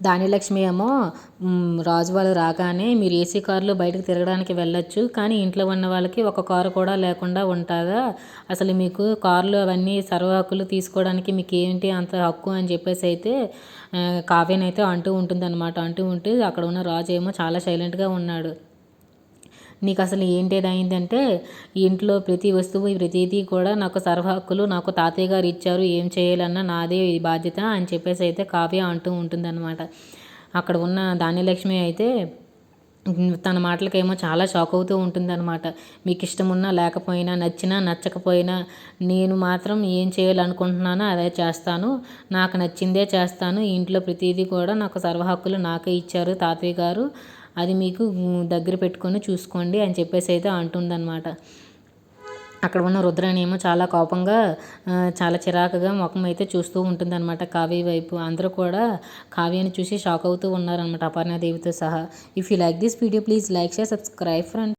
దానిలక్ష్మి ఏమో రాజు వాళ్ళు రాగానే మీరు ఏసీ కారులో బయటకు తిరగడానికి వెళ్ళొచ్చు కానీ ఇంట్లో ఉన్న వాళ్ళకి ఒక కారు కూడా లేకుండా ఉంటుందా? అసలు మీకు కార్లు అవన్నీ సర్వ హక్కులు తీసుకోవడానికి మీకు ఏంటి అంత హక్కు అని చెప్పేసి అయితే కావ్యనైతే అంటూ ఉంటుందన్నమాట. అంటూ ఉంటే అక్కడ ఉన్న రాజు ఏమో చాలా సైలెంట్గా ఉన్నాడు. నీకు అసలు ఏంటేది అయిందంటే ఇంట్లో ప్రతి వస్తువు ప్రతిదీ కూడా నాకు సర్వ హక్కులు నాకు తాతయ్య గారు ఇచ్చారు ఏం చేయాలన్నా నాదే బాధ్యత అని చెప్పేసి అయితే కావ్య అంటూ ఉంటుందన్నమాట. అక్కడ ఉన్న ధాన్యలక్ష్మి అయితే తన మాటలకేమో చాలా షాక్ అవుతూ ఉంటుందన్నమాట. మీకు ఇష్టం ఉన్నా లేకపోయినా నచ్చినా నచ్చకపోయినా నేను మాత్రం ఏం చేయాలనుకుంటున్నానో అదే చేస్తాను. నాకు నచ్చిందే చేస్తాను. ఇంట్లో ప్రతిదీ కూడా నాకు సర్వ హక్కులు నాకే ఇచ్చారు తాతయ్య గారు. అది మీకు దగ్గర పెట్టుకొని చూసుకోండి అని చెప్పేసి అయితే అంటుందన్నమాట. అక్కడ ఉన్న రుద్రాణి ఏమో చాలా కోపంగా చాలా చిరాకుగా ముఖం అయితే చూస్తూ ఉంటుందన్నమాట కావ్య వైపు. అందరూ కూడా కావ్యాన్ని చూసి షాక్ అవుతూ ఉన్నారనమాట అపర్ణాదేవితో సహా. If you like this video please like share subscribe friend